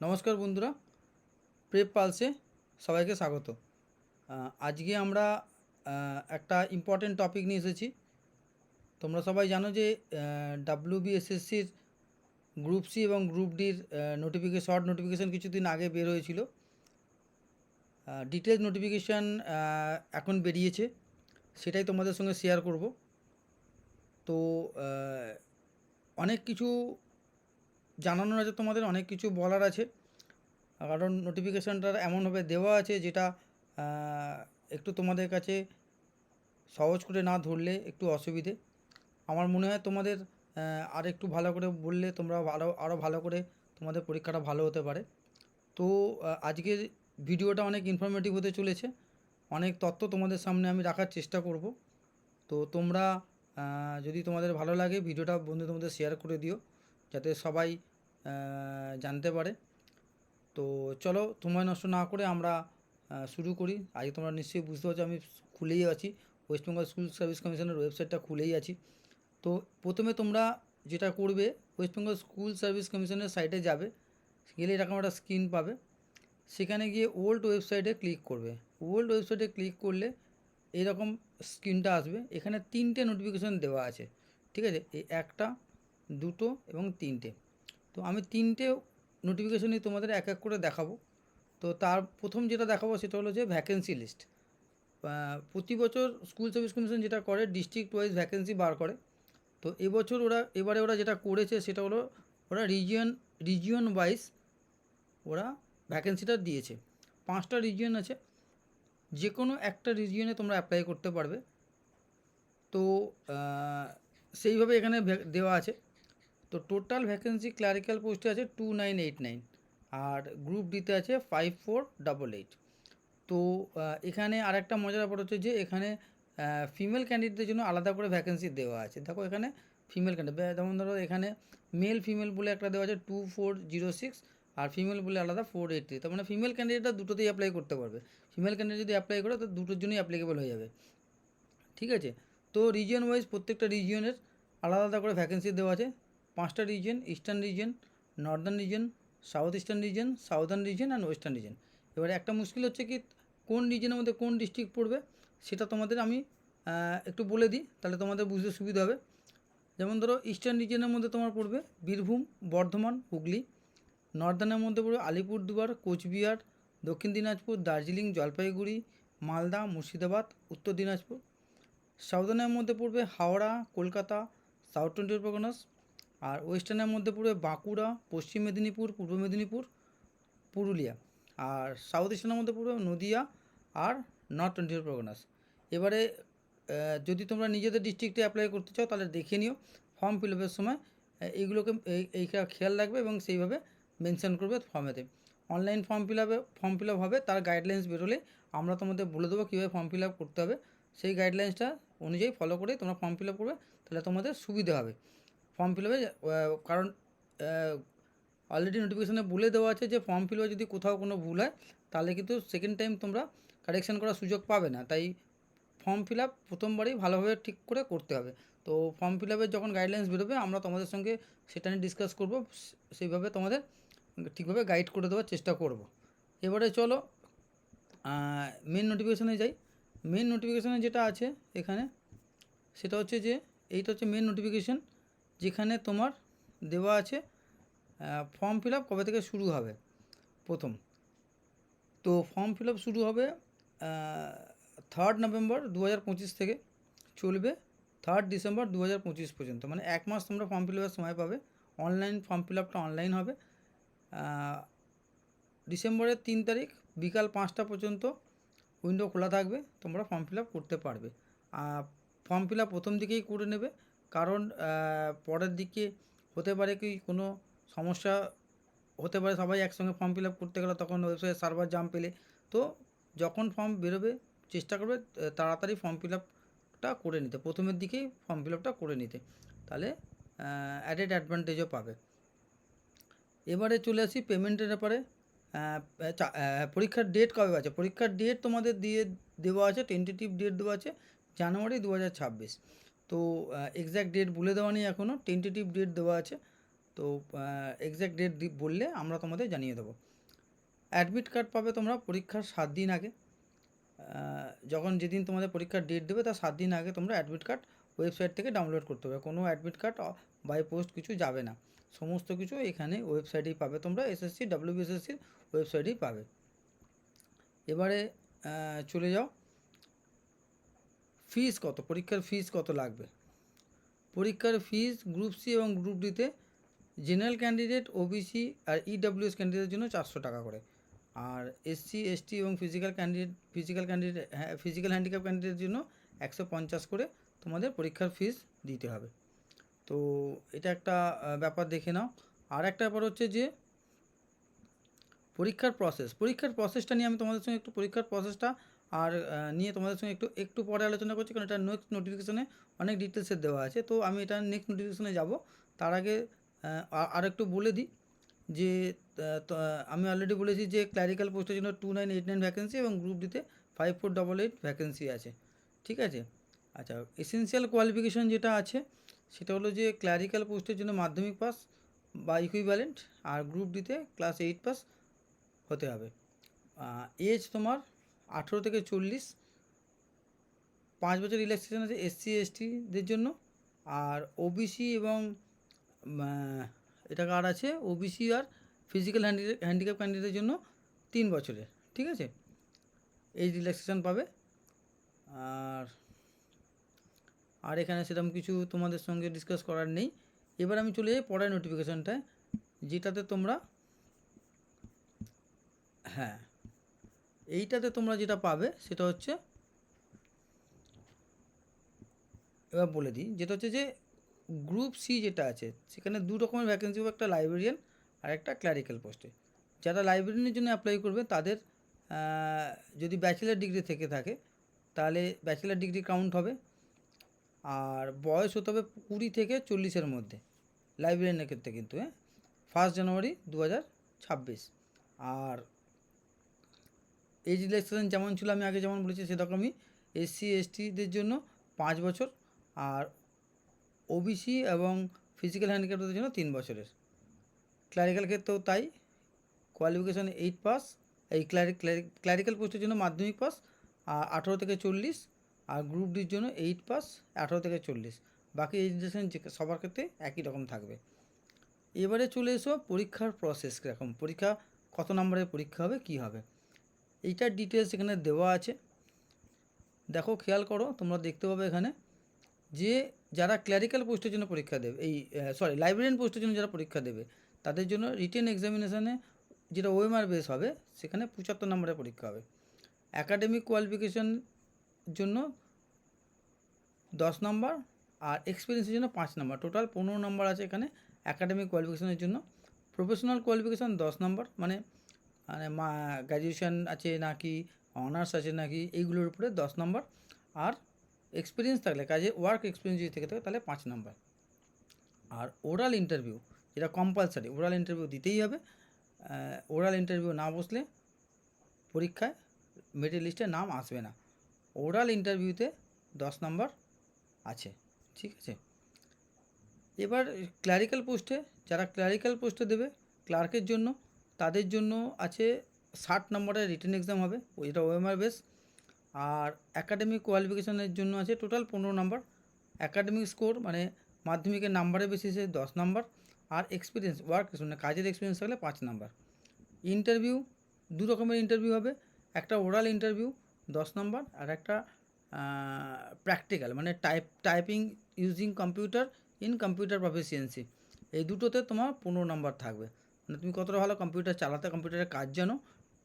নমস্কার বন্ধুরা, প্রেপ পালসে সবাইকে স্বাগত। আজকে আমরা একটা ইম্পর্টেন্ট টপিক নিয়ে এসেছি। তোমরা সবাই জানো যে ডাব্লিউ বিএসএসসির গ্রুপ সি এবং গ্রুপ ডির নোটিফিকেশন শর্ট নোটিফিকেশান কিছুদিন আগে বের হয়েছিল। ডিটেলস নোটিফিকেশান এখন বেরিয়েছে, সেটাই তোমাদের সঙ্গে শেয়ার করব। তো অনেক কিছু জানানোর আছে তোমাদের অনেক কিছু বলার আছে। কারণ নোটিফিকেশানটা এমনভাবে দেওয়া আছে যেটা একটু তোমাদের কাছে সহজ করে না ধরলে একটু অসুবিধে। আমার মনে হয় তোমাদের আর একটু ভালো করে বললে তোমরা আরও আরও ভালো করে তোমাদের পরীক্ষাটা ভালো হতে পারে। তো আজকের ভিডিওটা অনেক ইনফরমেটিভ হতে চলেছে। অনেক তথ্য তোমাদের সামনে আমি রাখার চেষ্টা করব। তো তোমরা যদি তোমাদের ভালো লাগে ভিডিওটা বন্ধুদের মধ্যে শেয়ার করে দিও। যাতে সবাই জানতে পারে। তো চলো সময় নষ্ট না করে আমরা শুরু করি। আজকে তোমরা নিশ্চয়ই বুঝতে পারছ আমি খুলেই আছি। ওয়েস্ট বেঙ্গল স্কুল সার্ভিস কমিশনের ওয়েবসাইটটা খুলেই আছি। তো প্রথমে তোমরা যেটা করবে ওয়েস্ট বেঙ্গল স্কুল সার্ভিস কমিশনের সাইটে যাবে। গেলে এরকম একটা স্ক্রিন পাবে। সেখানে গিয়ে ওল্ড ওয়েবসাইটে ক্লিক করবে। ওল্ড ওয়েবসাইটে ক্লিক করলে এরকম স্ক্রিনটা আসবে। এখানে তিনটে নোটিফিকেশান দেওয়া আছে। ঠিক আছে? এই একটা দুটো এবং তিনটে। তো আমি তিনটে নোটিফিকেশনই তোমাদের এক এক করে দেখাবো। তো তার প্রথম যেটা দেখাবো সেটা হলো যে ভ্যাকেন্সি লিস্ট প্রতি বছর স্কুল সার্ভিস কমিশন যেটা করে ডিস্ট্রিক্ট ওয়াইজ ভ্যাকেন্সি বার করে। তো এবছর ওরা, এবারে ওরা যেটা করেছে সেটা হলো ওরা রিজিয়ন রিজিয়ন ওয়াইজ ওরা ভ্যাকেন্সিটা দিয়েছে। পাঁচটা রিজিয়ন আছে। যে কোনো একটা রিজিয়নে তোমরা অ্যাপ্লাই করতে পারবে। তো সেইভাবে এখানে দেওয়া আছে। তো টোটাল ভ্যাকেন্সি ক্লারিক্যাল পোস্টে আছে টু নাইন এইট নাইন আর গ্রুপ ডিতে আছে ফাইভ ফোর ডাবল এইট তো এখানে আরেকটা মজার ব্যাপার হচ্ছে যে এখানে ফিমেল ক্যান্ডিডেটদের জন্য আলাদা করে ভ্যাকেন্সি দেওয়া আছে। দেখো এখানে ফিমেল ক্যান্ডিডেট যেমন ধরো এখানে মেল ফিমেল বলে একটা দেওয়া আছে টু ফোর জিরো সিক্স আর ফিমেল বলে আলাদা ফোর এইট থ্রি তার মানে ফিমেল ক্যান্ডিডেটরা দুটোতেই অ্যাপ্লাই করতে পারবে। ফিমেল ক্যান্ডিডেট যদি অ্যাপ্লাই করে, তো দুটোর জন্যই অ্যাপ্লিকেবল হয়ে যাবে। ঠিক আছে? তো রিজিয়ন ওয়াইজ প্রত্যেকটা রিজিয়নের আলাদা আলাদা করে ভ্যাকেন্সি দেওয়া আছে। পাঁচটা region eastern region northern region south eastern region southern region and western region এবারে একটা মুশকিল হচ্ছে কি, কোন রিজনের মধ্যে কোন ডিস্ট্রিক্ট পড়বে, সেটা তোমাদের আমি একটু বলে দিই, তাহলে তোমাদের বুঝতে সুবিধা হবে। যেমন ধরো ইস্টার্ন রিজিয়নের মধ্যে তোমার পড়বে বীরভূম, বর্ধমান, হুগলি। নর্দার্নের মধ্যে পড়বে আলিপুরদুয়ার, কোচবিহার, দক্ষিণ দিনাজপুর, দার্জিলিং, জলপাইগুড়ি, মালদা, মুর্শিদাবাদ, উত্তর দিনাজপুর। সাউদার্নের মধ্যে পড়বে হাওড়া, কলকাতা সাউথ টোয়েন্টি পরগনাস আর ওয়েস্টার্নের মধ্যে পড়বে বাঁকুড়া, পশ্চিম মেদিনীপুর, পূর্ব মেদিনীপুর, পুরুলিয়া। আর সাউথ ইস্টার্নের মধ্যে পড়বে নদিয়া আর নর্থ টোয়েন্টি ফোর পরগনাস এবারে যদি তোমরা নিজেদের ডিস্ট্রিক্টে অ্যাপ্লাই করতে চাও, তাহলে দেখে নিও। ফর্ম ফিল আপের সময় এইগুলোকে এই- খেয়াল রাখবে এবং সেইভাবে মেনশন করবে ফর্মেতে। অনলাইন ফর্ম ফিল আপে, ফর্ম ফিল আপ হবে, তার গাইডলাইন্স বেরোলে আমরা তোমাদের বলে দেবো কীভাবে ফর্ম ফিল আপ করতে হবে। সেই গাইডলাইন্সটা অনুযায়ী ফলো করে তোমরা ফর্ম ফিল আপ করবে, তাহলে তোমাদের সুবিধা হবে। ফর্ম ফিল আপে কারণ অলরেডি নোটিফিকেশানে বলে দেওয়া আছে যে ফর্ম ফিল যদি কোথাও কোনো ভুল হয়, তাহলে কিন্তু সেকেন্ড টাইম তোমরা কারেকশান করার সুযোগ পাবে না। তাই ফর্ম ফিল আপ প্রথমবারই ভালোভাবে ঠিক করে করতে হবে। তো ফর্ম ফিল আপের যখন গাইডলাইন্স বেরোবে, আমরা তোমাদের সঙ্গে সেটা নিয়ে ডিসকাস করব। সেইভাবে তোমাদের ঠিকভাবে গাইড করে দেওয়ার চেষ্টা করব। এবারে চলো মেন নোটিফিকেশানে যাই। মেন নোটিফিকেশানে যেটা আছে এখানে, সেটা হচ্ছে যে, এইটা হচ্ছে মেন নোটিফিকেশান যেখানে তোমার দেওয়া আছে ফর্ম ফিল আপ কবে থেকে শুরু হবে? প্রথম। তো ফর্ম ফিল আপ শুরু হবে থার্ড নভেম্বর দু হাজার পঁচিশ থেকে। চলবে থার্ড ডিসেম্বর দু হাজার পঁচিশ পর্যন্ত। মানে এক মাস তোমরা ফর্ম ফিল আপের সময় পাবে। অনলাইন ফর্ম ফিল আপটা অনলাইন হবে। ডিসেম্বরের তিন তারিখ বিকাল পাঁচটা পর্যন্ত উইন্ডো খোলা থাকবে। তোমরা ফর্ম ফিল আপ করতে পারবে। ফর্ম ফিল আপ প্রথম দিকেই করে নেবে। কারণ পরের দিকে হতে পারে কি কোনো সমস্যা হতে পারে সবাই একসঙ্গে ফর্ম ফিল আপ করতে গেলে তখন ওয়েবসাইট সার্ভার জাম পেলে। তো যখন ফর্ম বেরোবে, চেষ্টা করবে তাড়াতাড়ি ফর্ম ফিল আপটা করে নিতে, প্রথমের দিকেই ফর্ম ফিল আপটা করে নিতে। তাহলে অ্যাডেড অ্যাডভান্টেজও পাবে। এবারে চলে আসি পেমেন্টের ব্যাপারে। পরীক্ষার ডেট কবে আছে? পরীক্ষার ডেট তোমাদের দিয়ে দেওয়া আছে টেন্টেটিভ ডেট দেওয়া আছে, জানুয়ারি দু হাজার ছাব্বিশ। তো এক্স্যাক্ট ডেট বলে দেওয়া নেই এখনও টেন্টেটিভ ডেট দেওয়া আছে। তো এক্স্যাক্ট ডেট বললে আমরা তোমাদের জানিয়ে দেবো। অ্যাডমিট কার্ড পাবে তোমরা পরীক্ষার সাত দিন আগে। যখন যেদিন তোমাদের পরীক্ষার ডেট দেবে, তার সাত দিন আগে তোমরা অ্যাডমিট কার্ড ওয়েবসাইট থেকে ডাউনলোড করতে হবে কোনো অ্যাডমিট কার্ড বাই পোস্ট কিছু যাবে না। সমস্ত কিছু এখানে ওয়েবসাইটেই পাবে তোমরা এসএসসি ডাব্লিউবিএসএসসির ওয়েবসাইটেই পাবে। এবারে চলে যাও। ফিস কত? পরীক্ষার ফিস কত লাগবে? পরীক্ষার ফিস গ্রুপ সি এবং গ্রুপ ডিতে জেনারেল ক্যান্ডিডেট ওবিসি আর ইডাব্লিউএস ক্যান্ডিডেটের জন্য চারশো টাকা করে। আর এসসি এসটি এবং ফিজিক্যাল ক্যান্ডিডেট ফিজিক্যাল ক্যান্ডিডেট হ্যাঁ ফিজিক্যাল হ্যান্ডিক্যাপ ক্যান্ডিডেটের জন্য একশো পঞ্চাশ করে তোমাদের পরীক্ষার ফিস দিতে হবে। তো এটা একটা ব্যাপার দেখে নাও। আর একটা ব্যাপার হচ্ছে যে পরীক্ষার প্রসেস পরীক্ষার প্রসেসটা নিয়ে আমি তোমাদের সঙ্গে একটু পরীক্ষার প্রসেসটা আর নিয়ে তোমাদের সঙ্গে একটু একটু পরে আলোচনা করছি, কারণ এটা নেক্সট নোটিফিকেশনে অনেক ডিটেলসের দেওয়া আছে। তো আমি এটা নেক্সট নোটিফিকেশনে যাব। তার আগে আর একটু বলে দিই যে আমি অলরেডি বলেছি যে ক্ল্যারিক্যাল পোস্টের জন্য two nine eight nine vacancy এবং গ্রুপ ডিতে five four double eight vacancy আছে। ঠিক আছে? আচ্ছা এসেনশিয়াল কোয়ালিফিকেশন যেটা আছে, সেটা হলো যে ক্ল্যারিক্যাল পোস্টের জন্য মাধ্যমিক পাস বা ইকুইভ্যালেন্ট আর গ্রুপ ডিতে ক্লাস এইট পাস হতে হবে। এজ তোমার আঠেরো থেকে চল্লিশ, পাঁচ বছর রিল্যাক্সেশন আছে এসসি এসটিদের জন্য। আর ওবিসি এবং এটা কার আছে? ওবিসি আর ফিজিক্যাল হ্যান্ডি হ্যান্ডিক্যাপ ক্যান্ডিডেটের জন্য তিন বছরের, ঠিক আছে? এই রিল্যাক্সেশন পাবে। আর আর এখানে সেরকম কিছু তোমাদের সঙ্গে ডিসকাস করার নেই। এবার আমি চলে যাই পরের নোটিফিকেশনটায় যেটাতে তোমরা হ্যাঁ এইটাতে তোমরা যেটা পাবে সেটা হচ্ছে এবার বলে দিই, যেটা হচ্ছে যে গ্রুপ সি যেটা আছে, সেখানে দু রকমের ভ্যাকেন্সি হবে, একটা লাইব্রেরিয়ান আর একটা ক্ল্যারিক্যাল পোস্টে যারা লাইব্রেরিয়ানের জন্য অ্যাপ্লাই করবে, তাদের যদি ব্যাচেলার ডিগ্রি থেকে থাকে, তাহলে ব্যাচেলার ডিগ্রি কাউন্ট হবে আর বয়স হতে হবে কুড়ি থেকে চল্লিশের মধ্যে লাইব্রেরিয়ানের ক্ষেত্রে কিন্তু হ্যাঁ? ফার্স্ট জানুয়ারি দু হাজার ছাব্বিশ। আর এজ রিল্যাক্সেশন যেমন ছিল, আমি আগে যেমন বলেছি, সেরকমই এসসি এসটিদের জন্য পাঁচ বছর আর ওবিসি এবং ফিজিক্যাল হ্যান্ডিক্যাপদের জন্য তিন বছরের। ক্লারিক্যাল ক্ষেত্রেও তাই কোয়ালিফিকেশান এইট পাস এই ক্লারিক্যাল পোস্টের জন্য মাধ্যমিক পাস আর আঠেরো থেকে চল্লিশ, আর গ্রুপ ডির জন্য এইট পাস আঠেরো থেকে চল্লিশ। বাকি এডুকেশন সবার ক্ষেত্রে একই রকম থাকবে। এবারে চলে এসো পরীক্ষার প্রসেস কীরকম, পরীক্ষা কত নম্বরের পরীক্ষা হবে, কী হবে? এইটার ডিটেলস এখানে দেওয়া আছে। দেখো, খেয়াল করো, তোমরা দেখতে পাবে এখানে যে যারা ক্ল্যারিক্যাল পোস্টের জন্য পরীক্ষা দেবে, এই সরি লাইব্রেরিয়ান পোস্টের জন্য যারা পরীক্ষা দেবে, তাদের জন্য রিটেন এক্সামিনেশানে যেটা ওএমআর বেস হবে, সেখানে পঁচাত্তর নম্বরের পরীক্ষা হবে। অ্যাকাডেমিক কোয়ালিফিকেশন জন্য দশ নম্বর আর এক্সপিরিয়েন্সের জন্য পাঁচ নম্বর। টোটাল পনেরো নম্বর আছে এখানে অ্যাকাডেমিক কোয়ালিফিকেশনের জন্য। প্রফেশনাল কোয়ালিফিকেশান দশ নম্বর মানে মানে মা গ্র্যাজুয়েশন আছে নাকি অনার্স আছে নাকি, এইগুলোর উপরে দশ নম্বর আর এক্সপিরিয়েন্স থাকলে, কাজে ওয়ার্ক এক্সপিরিয়েন্স যদি থেকে থাকে, তাহলে পাঁচ নম্বর আর ওরাল ইন্টারভিউ যেটা কম্পালসারি ওরাল ইন্টারভিউ দিতেই হবে। ওরাল ইন্টারভিউ না বসলে পরীক্ষায় মেরিট লিস্টে নাম আসবে না। ওরাল ইন্টারভিউতে দশ নম্বর আছে, ঠিক আছে? এবার ক্লারিক্যাল পোস্টে যারা ক্লারিক্যাল পোস্টে দেবে ক্লার্কের জন্য তাদের জন্য আছে ষাট নম্বরের রিটেন এক্সাম হবে, ওইটা ওএমআর বেস আর একাডেমিক কোয়ালিফিকেশনের জন্য আছে টোটাল পনেরো নম্বর একাডেমিক স্কোর মানে মাধ্যমিকের নাম্বারের বেসিসে দশ নম্বর আর এক্সপিরিয়েন্স ওয়ার্ক মানে কাজের এক্সপিরিয়েন্স থাকলে পাঁচ নম্বর ইন্টারভিউ দু রকমের ইন্টারভিউ হবে, একটা ওরাল ইন্টারভিউ দশ নম্বর আর একটা প্র্যাকটিক্যাল মানে type typing using computer in computer proficiency এই দুটোতে তোমার পনেরো নম্বর থাকবে। মানে তুমি কতটা ভালো কম্পিউটার চালাতে কম্পিউটারের কাজ জানো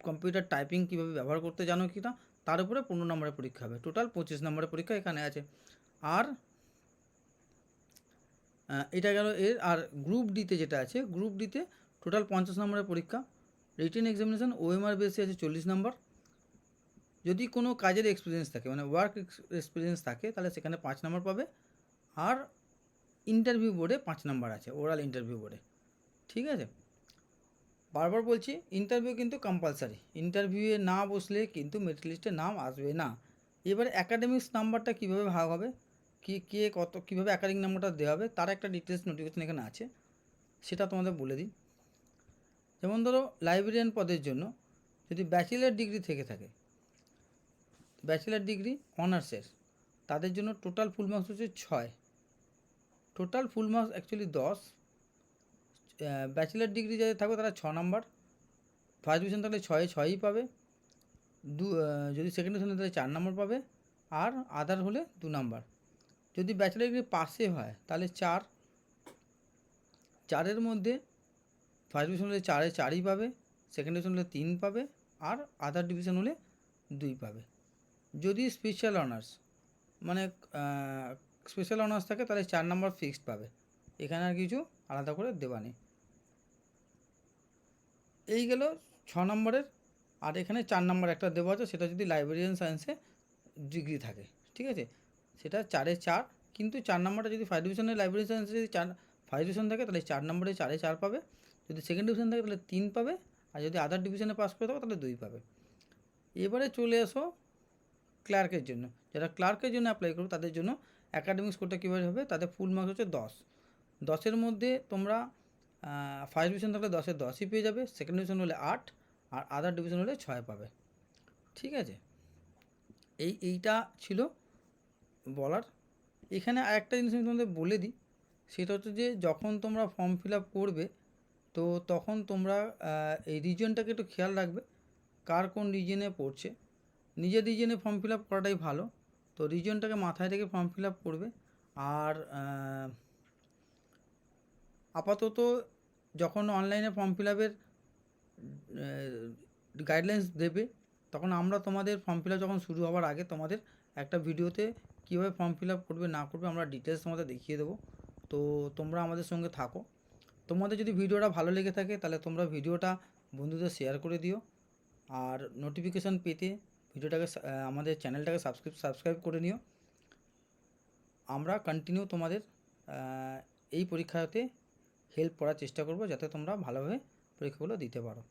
কম্পিউটার টাইপিং কীভাবে ব্যবহার করতে জানো কি না, তার উপরে পনেরো নম্বরের পরীক্ষা হবে। টোটাল পঁচিশ নম্বরের পরীক্ষা এখানে আছে। আর এটা গেল এর, আর গ্রুপ ডিতে যেটা আছে গ্রুপ ডিতে টোটাল পঞ্চাশ নম্বরের পরীক্ষা। রিটেন এক্সামিনেশন ওএমআর বেসে আছে চল্লিশ নম্বর। যদি কোনো কাজের এক্সপিরিয়েন্স থাকে মানে ওয়ার্ক এক্সপিরিয়েন্স থাকে, তাহলে সেখানে পাঁচ নম্বর পাবে। আর ইন্টারভিউ বোর্ডে পাঁচ নম্বর আছে ওরাল ইন্টারভিউ বোর্ডে ঠিক আছে? বারবার বলছি ইন্টারভিউ কিন্তু কম্পালসারি ইন্টারভিউয়ে না বসলে কিন্তু মেরিট লিস্টে নাম আসবে না। এবারে অ্যাকাডেমিক্স নাম্বারটা কীভাবে ভাগ হবে? কি, কে কত, কীভাবে একাডেমিক নাম্বারটা দেওয়া হবে? তার একটা ডিটেলস নোটিফিকেশন এখানে আছে। সেটা তোমাদের বলে দিই। যেমন ধরো লাইব্রেরিয়ান পদের জন্য যদি ব্যাচেলার ডিগ্রি থেকে থাকে ব্যাচেলার ডিগ্রি অনার্সের তাদের জন্য টোটাল ফুল মার্কস হচ্ছে ছয়। টোটাল ফুল মার্কস অ্যাকচুয়ালি দশ। ব্যাচেলার ডিগ্রি যাদের থাকবে তারা ছ নাম্বার। ফার্স্ট ডিভিশন থাকলে ছয়ে, ছয়ই পাবে। দু যদি সেকেন্ড ডিভিশন তাহলে চার নাম্বার পাবে। আর আদার হলে দু নাম্বার। যদি ব্যাচেলার ডিগ্রি পাশে হয়, তাহলে চার। চারের মধ্যে ফার্স্ট ডিভিশন হলে চারে চারই পাবে সেকেন্ড ডিভিশন হলে তিন পাবে, আর আদার ডিভিশন হলে দুই পাবে। যদি স্পেশাল অনার্স মানে স্পেশাল অনার্স থাকে, তাহলে চার নাম্বার ফিক্সড পাবে। এখানে আর কিছু আলাদা করে দেওয়া নেই। এই গেল ছ নম্বরের, আর এখানে চার নম্বর একটা দেওয়া আছে, সেটা যদি লাইব্রেরিয়ান সায়েন্সে ডিগ্রি থাকে, ঠিক আছে? সেটা চারে চার, কিন্তু চার নম্বরটা যদি ফার্স্ট ডিভিশনের লাইব্রেরি সায়েন্সে যদি চার ফার্স্ট ডিভিশন থাকে, তাহলে চার নম্বরে চারে চার পাবে। যদি সেকেন্ড ডিভিশন থাকে, তাহলে তিন পাবে, আর যদি আদার ডিভিশনে পাস করে থাকো, তাহলে দুই পাবে। এবারে চলে আসো ক্লার্কের জন্য। যারা ক্লার্কের জন্য অ্যাপ্লাই করবে, তাদের জন্য অ্যাকাডেমিক স্কোরটা কীভাবে হবে? তাদের ফুল মার্কস হচ্ছে দশ। দশের মধ্যে তোমরা ফার্স্ট ডিভিশন থাকলে দশের দশই পেয়ে যাবে সেকেন্ড ডিভিশন হলে আট, আর আদার ডিভিশন হলে ছয় পাবে। ঠিক আছে? এই, এইটা ছিল বলার। এখানে আরেকটা জিনিস আমি তোমাদের বলে দিই, সেটা হচ্ছে যে যখন তোমরা ফর্ম ফিল আপ করবে, তো তখন তোমরা এই রিজনটাকে একটু খেয়াল রাখবে, কার কোন রিজনে পড়ছে। নিজের রিজনে ফর্ম ফিল আপ করাটাই ভালো, তো রিজনটাকে মাথায় রেখে ফর্ম ফিল আপ করবে। আর আপাতত যখন অনলাইনে ফর্ম ফিল আপের গাইডলাইন্স দেবে, তখন আমরা তোমাদের ফর্ম ফিল আপ যখন শুরু হওয়ার আগে তোমাদের একটা ভিডিওতে কীভাবে ফর্ম ফিল আপ করবে, না করবে, আমরা ডিটেলস তোমাদের দেখিয়ে দেবো। তো তোমরা আমাদের সঙ্গে থাকো। তোমাদের যদি ভিডিওটা ভালো লেগে থাকে, তাহলে তোমরা ভিডিওটা বন্ধুদের শেয়ার করে দিও। আর নোটিফিকেশান পেতে ভিডিওটাকে আমাদের চ্যানেলটাকে সাবস্ক্রাইব সাবস্ক্রাইব করে নিও। আমরা কন্টিনিউ তোমাদের এই পরীক্ষাতে হেল্প করার চেষ্টা করব যাতে তোমরা ভালোভাবে পরীক্ষাগুলো দিতে পারো।